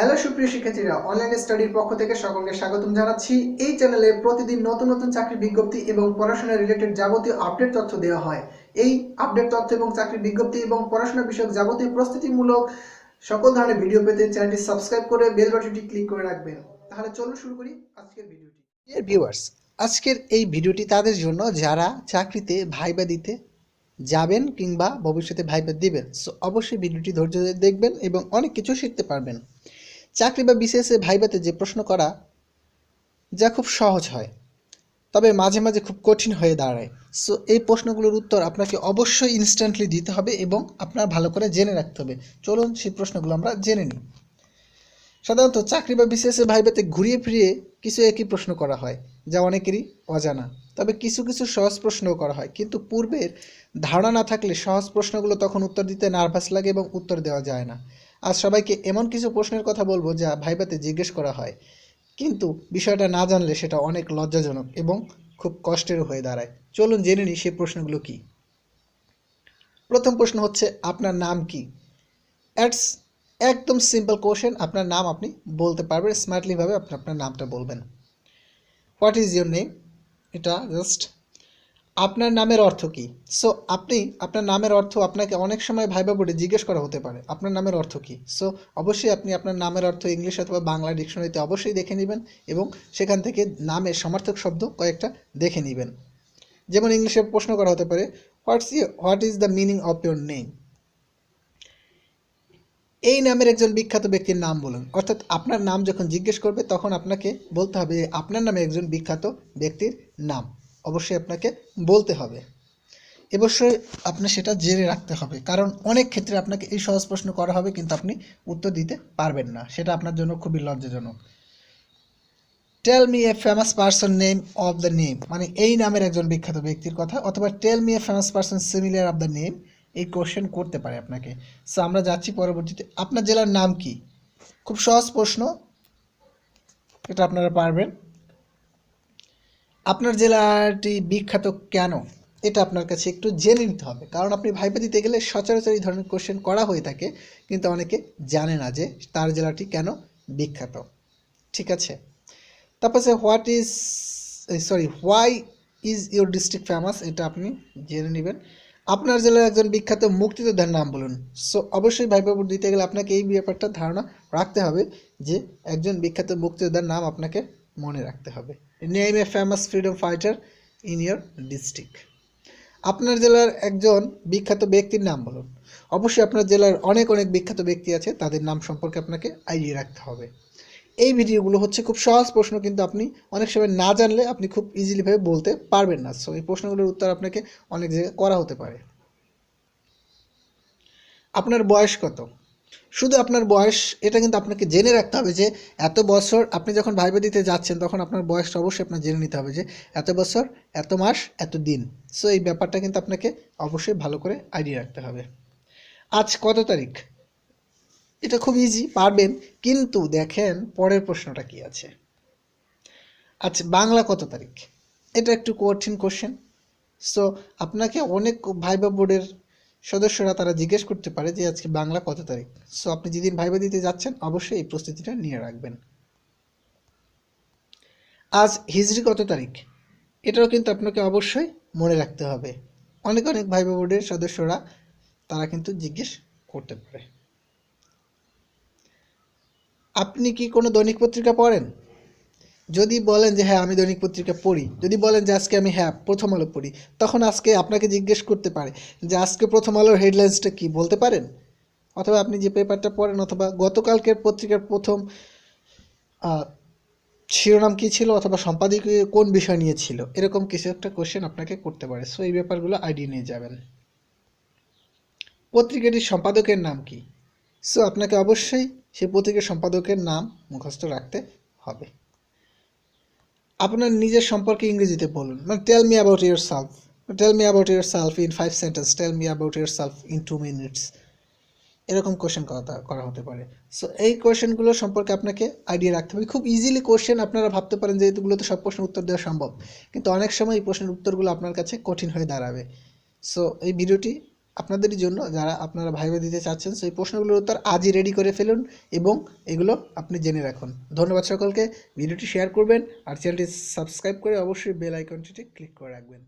Hello সুপ্রিয় শিক্ষার্থীরা online স্টাডির পক্ষ থেকে সকলকে স্বাগতম জানাচ্ছি। এই চ্যানেলে প্রতিদিন নতুন নতুন চাকরির বিজ্ঞপ্তি এবং পড়াশোনা রিলেটেড যাবতীয় আপডেট তথ্য দেওয়া হয়। এই আপডেট তথ্য এবং চাকরির বিজ্ঞপ্তি এবং পড়াশোনা বিষয়ক যাবতীয় প্রস্তুতিমূলক সকল ধরনের ভিডিও পেতে চ্যানেলটি সাবস্ক্রাইব করে বেল বাটনটি ক্লিক করে রাখবেন। তাহলে চলুন শুরু করি আজকের ভিডিওটি ডিয়ার ভিউয়ার্স আজকের এই ভিডিওটি তাদের জন্য যারা চাকরিতে ভাইবা দিতে যাবেন কিংবা ভবিষ্যতে ভাইবা দিবেন সো অবশ্যই ভিডিওটি ধৈর্য ধরে দেখবেন এবং অনেক কিছু শিখতে পারবেন। চাকরি বা বিসিএসে ভাইবাতে যে প্রশ্ন করা, যা খুব সহজ হয়, তবে মাঝে মাঝে খুব কঠিন হয়ে দাঁড়ায়। সো এই প্রশ্নগুলোর উত্তর আপনাকে অবশ্যই ইনস্ট্যান্টলি দিতে হবে এবং আপনার ভালো করে জেনে রাখতে হবে। চলুন সেই প্রশ্নগুলো আমরা জেনে নিই। সাধারণত চাকরি বা বিসিএসে ভাইবাতে ঘুরিয়ে ফিরিয়ে কিছু একই প্রশ্ন করা হয়, যা অনেকেরই অজানা। তবে কিছু কিছু সহজ প্রশ্নও করা হয়, কিন্তু পূর্বের ধারণা না থাকলে সহজ প্রশ্নগুলো তখন উত্তর দিতে নার্ভাস লাগে এবং উত্তর দেওয়া যায় না। আজ সবাইকে এমন কিছু প্রশ্নের কথা বলব যা ভাইবাতে জিজ্ঞেস করা হয়। কিন্তু বিষয়টা না জানলে সেটা অনেক লজ্জাজনক এবং খুব কষ্টেরও হয়ে দাঁড়ায়। চলুন জেনে নিই সেই প্রশ্নগুলো কি। প্রথম প্রশ্ন হচ্ছে, আপনার নাম কি? অ্যাটস একদম সিম্পল কোশ্চেন, আপনার নাম আপনি বলতে পারবেন স্মার্টলিভাবে আপনি আপনার নামটা বলবেন। What is your name? এটা জাস্ট আপনার নামের অর্থ কি? সো আপনি, আপনার নামের অর্থ আপনাকে অনেক সময় ভাইবা বোর্ডে জিজ্ঞেস করা হতে পারে, আপনার নামের অর্থ কি? সো অবশ্যই আপনি আপনার নামের অর্থ ইংলিশ অথবা বাংলা ডিকশনারিতে অবশ্যই দেখে নেবেন এবং সেখান থেকে নামের সমার্থক শব্দ কয়েকটা দেখে নেবেন। যেমন ইংলিশে প্রশ্ন করা হতে পারে what's what is the meaning of your name এই নামের একজন বিখ্যাত ব্যক্তির নাম বলুন। অর্থাৎ আপনার নাম যখন জিজ্ঞেস করবে, তখন আপনাকে বলতে হবে আপনার নামে একজন বিখ্যাত ব্যক্তির নাম। অবশ্যই আপনাকে বলতে হবে। অবশ্যই আপনার সেটা জেনে রাখতে হবে। কারণ অনেক ক্ষেত্রে আপনাকে এই সহজ প্রশ্ন করা হবে, কিন্তু আপনি উত্তর দিতে পারবেন না। সেটা আপনার জন্য খুবই লজ্জাজনক। Tell me a famous person name of the name মানে এই নামের একজন বিখ্যাত ব্যক্তির কথা, অথবা tell me a famous person similar of the name এই কোশ্চেন করতে পারে আপনাকে। সো আমরা যাচ্ছি পরবর্তীতে। আপনার জেলার নাম কি? খুব সহজ প্রশ্ন। এটা আপনারা পারবেন। আপনার জেলাটি বিখ্যাত কেন? এটা আপনার কাছে একটু জেনে নিতে হবে। কারণ আপনি ভাইবা দিতে গেলে সচরাচর এই ধরনের কোশ্চেন করা হয়ে থাকে, কিন্তু অনেকে জানে না যে তার জেলাটি কেন বিখ্যাত। ঠিক আছে? তারপর সে what is sorry why is your district famous এটা আপনি জেনে নেবেন। আপনার জেলার একজন বিখ্যাত মুক্তিযোদ্ধার নাম বলুন। সো অবশ্যই ভাইবা বোর্ড দিতে গেলে আপনাকে এই ব্যাপারটা ধারণা রাখতে হবে যে একজন বিখ্যাত মুক্তিযোদ্ধার নাম আপনাকে মনে রাখতে হবে। Name a famous freedom fighter in your district আপনার জেলার একজন বিখ্যাত ব্যক্তির নাম বলুন। অবশ্যই আপনার জেলার অনেক অনেক বিখ্যাত ব্যক্তি আছে, তাদের নাম সম্পর্কে আপনাকে আইডিয়া রাখতে হবে। এই ভিডিওগুলো হচ্ছে খুব সহজ প্রশ্ন, কিন্তু আপনি অনেক সময় না জানলে আপনি খুব ইজিলিভাবে বলতে পারবেন না। সো এই প্রশ্নগুলোর উত্তর আপনাকে অনেক জায়গায় করা হতে পারে। আপনার বয়স কত? শুধু আপনার বয়স, এটা কিন্তু আপনাকে জেনে রাখতে হবে যে এত বছর আপনি যখন ভাইবা দিতে যাচ্ছেন, তখন আপনার বয়সটা অবশ্যই আপনার জেনে নিতে হবে যে এত বছর, এত মাস, এত দিন। সো এই ব্যাপারটা কিন্তু আপনাকে অবশ্যই ভালো করে আইডিয়া রাখতে হবে। আজ কত তারিখ? এটা খুব ইজি পারবেন, কিন্তু দেখেন পরের প্রশ্নটা কি আছে। আচ্ছা বাংলা কত তারিখ? এটা একটু কঠিন কোশ্চেন সো আপনাকে অনেক ভাইবা বোর্ডের সদস্যরা তারা জিজ্ঞেস করতে পারে যে আজকে বাংলা কত তারিখ। সো আপনি যেদিন ভাইবা দিতে যাচ্ছেন, অবশ্যই এই প্রস্তুতিটা নিয়ে রাখবেন। আজ হিজড়ি কত তারিখ? এটাও কিন্তু আপনাকে অবশ্যই মনে রাখতে হবে। অনেক অনেক ভাইবা বোর্ডের সদস্যরা তারা কিন্তু জিজ্ঞেস করতে পারে। আপনি কি কোনো দৈনিক পত্রিকা পড়েন? যদি বলেন যে হ্যাঁ আমি দৈনিক পত্রিকা পড়ি। যদি বলেন যে, আজকে আমি হ্যাঁ প্রথম আলো পড়ি। তখন আজকে আপনাকে জিজ্ঞেস করতে পারে যে, আজকে প্রথম আলোর হেডলাইন্সটা কি? বলতে পারেন? অথবা আপনি যে পেপারটা পড়েন, অথবা গতকালকের পত্রিকার প্রথম শিরোনাম কী ছিল, অথবা সম্পাদকীয় কোন বিষয় নিয়ে ছিল? এরকম কিছু একটা কোশ্চেন আপনাকে করতে পারে। সো এই ব্যাপারগুলো আইডিয়া নিয়ে যাবেন। পত্রিকাটির সম্পাদকের নাম কি? সো আপনাকে অবশ্যই সেই পত্রিকার সম্পাদকের নাম মুখস্থ রাখতে হবে। আপনার নিজের সম্পর্কে ইংরেজিতে বলুন। মানে tell me about yourself tell me about yourself in five sentence tell me about yourself in two minutes এরকম কোশ্চেন করা করা হতে পারে। সো এই কোশ্চেনগুলো সম্পর্কে আপনাকে আইডিয়া রাখতে হবে। খুব ইজিলি কোশ্চেন আপনারা ভাবতে পারেন যে এগুলোতে সব প্রশ্নের উত্তর দেওয়া সম্ভব। কিন্তু অনেক সময় এই প্রশ্নের উত্তরগুলো আপনার কাছে কঠিন হয়ে দাঁড়াবে। সো এই ভিডিওটি আপনাদেরই জন্য যারা আপনারা ভাইবা দিতে চাচ্ছেন, সেই প্রশ্নগুলোর উত্তর আজই রেডি করে ফেলুন এবং এগুলো আপনি জেনে রাখুন। ধন্যবাদ সকলকে। ভিডিওটি শেয়ার করবেন আর চ্যানেলটি সাবস্ক্রাইব করে অবশ্যই বেল আইকনটিতে ক্লিক করে রাখবেন।